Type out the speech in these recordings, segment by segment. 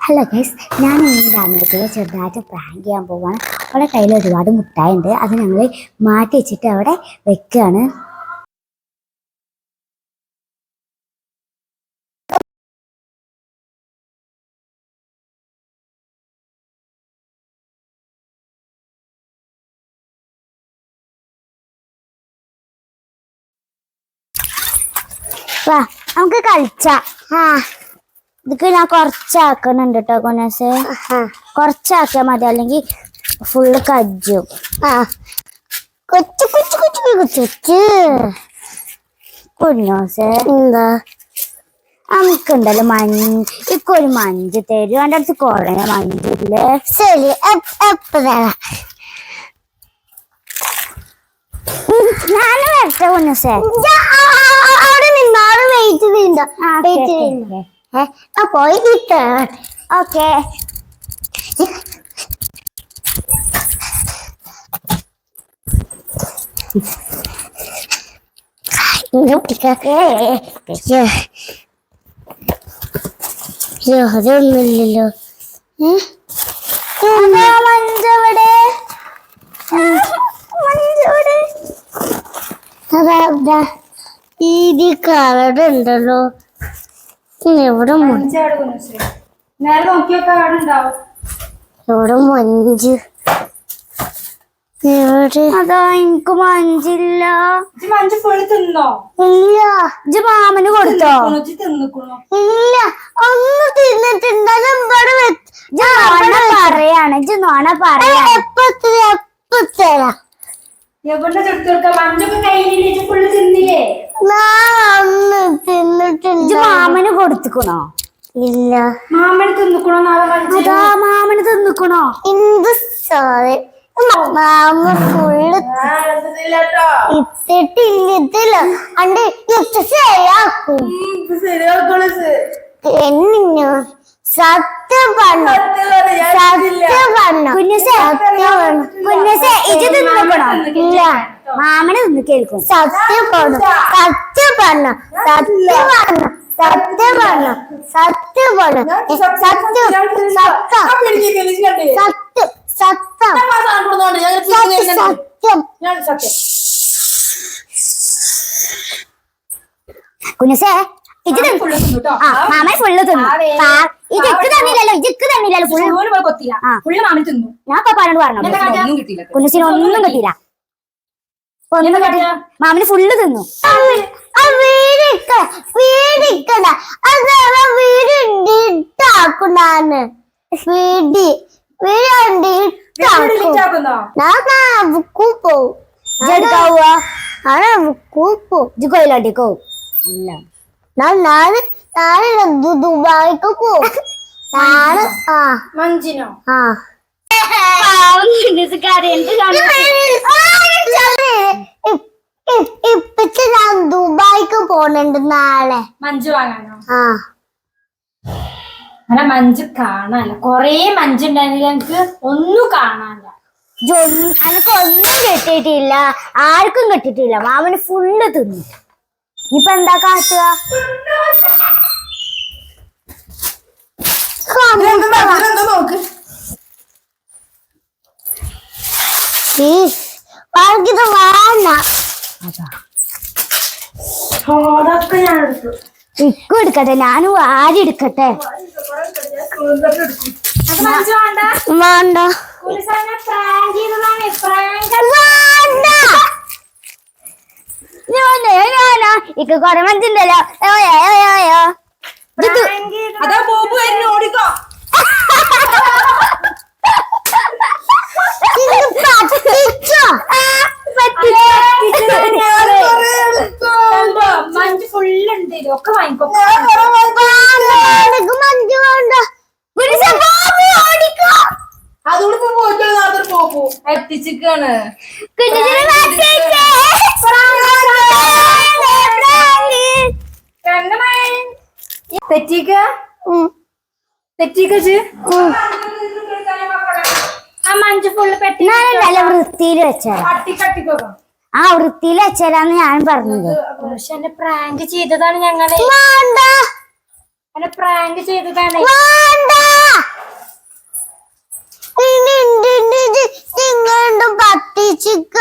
Hello guys ഞാൻ ഇന്ന് ഡാമിലേക്ക് ചെറുതായിട്ട് പ്രാങ്ക് ചെയ്യാൻ പോവാണ്. അവിടെ കയ്യിൽ ഒരുപാട് മുട്ടായി ഉണ്ട് അത് ഞങ്ങൾ മാറ്റി വെച്ചിട്ട് അവിടെ വെക്കുകയാണ് വാ നമുക്ക് കളിച്ച. ആ. ഇതൊക്കെ ഞാൻ കുറച്ചാക്കണുണ്ട് കേട്ടോ കൊനസ് കുറച്ചാക്കിയാൽ മതി അല്ലെങ്കിൽ ഫുള്ള് കജ്ജു. കൊച്ചു കൊച്ചു കൊച്ചു കൊച്ചു കുഞ്ഞോസേ. എന്താ? നമുക്കുണ്ടല്ലോ മഞ്ഞ്. ഒരു മഞ്ച് തരും. എന്റെ അടുത്ത് കുറേ മഞ്ചില്ലേ? ശരി. ഞാനും വരട്ടെ അവിടെ നിന്നാണ് വെയിറ്റ് ചെയ്യണ്ട വെയിറ്റ് ചെയ്യണ്ട അപ്പൊ ഓക്കെ. അതൊന്നുമില്ലല്ലോ. മഞ്ചവിടെ മഞ്ചവിടെ അതാ ഈ കളറ് ഉണ്ടല്ലോ. എവിടെ എവിടെ മഞ്ച് എവിടെ അതാ എനിക്ക് മഞ്ചില്ല മഞ്ച് ഫുള്ള് തിന്നോ ഇല്ല ഇജ് മാമന് കൊടുത്തോ ഇല്ല ഒന്ന് തിന്നിട്ടുണ്ട് നോണ പറയാണ് ഇജ് നോണ പറയാ എപ്പത്തരാ എവിടെ ചെടുത്തൊടുക്ക മഞ്ചൊക്കെ കയ്യിലില്ല ഫുള്ള് തിന്നില്ലേ മാമന് കൊടുത്തുക്കണോ? ഇല്ല. മാമന് തിന്നിക്കണോ അതാ മാമന് തിന്നിക്കണോ? എന്ത് സോറി മാമ ഫുള്ള് ഇത്തിട്ടില്ല അണ്ട് ശരിയാക്കും സത്യം പറഞ്ഞു. സത്യം പറഞ്ഞു കുഞ്ഞസേ സത്യം പറഞ്ഞു. കുഞ്ഞസേ ഇത് തിന്നിക്കണോ ഇല്ല. മാമന് തിന്ന് കേൾക്കും. സത്യം പറഞ്ഞു. സത്യം പറഞ്ഞു. സത്യം പറഞ്ഞു. സത്യം പറഞ്ഞു. സത്യം പറഞ്ഞു. സത്യം സത്യം സത്യം സത്യം. സത്യം. കുഞ്ഞസേ ഇത് മാമൻ ഫുള്ള് തിന്നു ഇത് ഇക്ക് തന്നില്ലല്ലോ ഇത് ഇക്ക് തന്നില്ലല്ലോ ഞാൻ പപ്പാനോട് പറഞ്ഞു? കാട്ടാ? ഒന്നും കിട്ടിയില്ല കുഞ്ഞസിന് ഒന്നും കിട്ടില്ല മാമിന് ഫുള്ള് തിന്നു. ഞാൻ ബുക്കു ദുബായിക്ക് ആ. ആ. ഞാൻ ദുബായിക്ക് പോണുണ്ട് നാളെ. മഞ്ജു വാങ്ങാനോ? ആ. അല്ല മഞ്ജു കാണാനില്ല. കൊറേ മഞ്ചുണ്ടായിരുന്നില്ല എനിക്ക് ഒന്നും കാണാനില്ല. അനക്ക് ഒന്നും കിട്ടിയിട്ടില്ല. ആർക്കും കിട്ടിയിട്ടില്ല. മാമന് ഫുള്ള് തിന്നു. ഇപ്പൊ എന്താ കാട്ടുക? ഇത് വേണ്ട ഇക്കും എടുക്കട്ടെ ഞാനും ആരി എടുക്കട്ടെ. വേണ്ട? വേണ്ട കുലിസാനെ പ്രാങ്ക് ചെയ്തതാണ് പ്രാങ്ക് വേണ്ട ഞാനേ ഞാനാ ഇക്ക് കൊറേ മനസ്സിണ്ടല്ലോ പ്രാങ്ക് അതാ ബോബു എന്നെ ഓടിക്കോ? മഞ്ച് ഫുള്ളുണ്ട് ഇതൊക്കെ വാങ്ങിക്കോ. അതുകൊണ്ട് എത്തിച്ചിക്കാണ് തെറ്റിക്ക? തെറ്റിക്കച്ച് ആ മഞ്ച് ഫുള്ള് പെട്ടി നല്ല വൃത്തിയിൽ വെച്ചാ ആ വൃത്തിയിൽ വെച്ചാലാന്ന് ഞാൻ പറഞ്ഞത്. പക്ഷെ എന്നെ പ്രാങ്ക് ചെയ്തതാണ് ഞങ്ങൾ. പ്രാങ്ക് ചെയ്തതാണ്. കറി. നിങ്ങളും പറ്റിച്ചിക്ക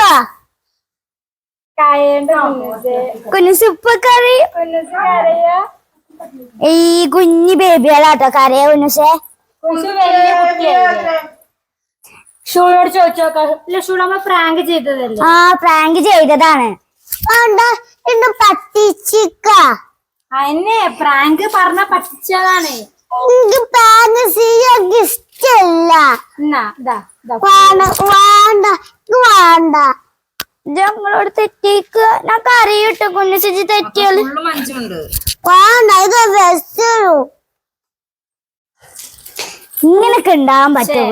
ഈ കുഞ്ഞു ബേബികളാട്ടോ കരയ കുഞ്ഞു കുട്ടിയല്ലേ ഷൂളോട് ചോദിച്ചു നോക്കാം ഇല്ല ഷൂൾ നമ്മ പ്രാങ്ക് ചെയ്തതല്ലേ? ആ പ്രാങ്ക് ചെയ്തതാണ്. പ്രാങ്ക് പറഞ്ഞ പറ്റിച്ചതാണ്. ഇഷ്ടല്ല. വേണ്ട വേണ്ട ഞങ്ങളോട് തെറ്റിക്കുക ഞാൻ കറിയിട്ട് കുഞ്ഞുസിജി തെറ്റിയാൽ. ഇങ്ങനൊക്കെ ഉണ്ടാവാൻ പറ്റുമോ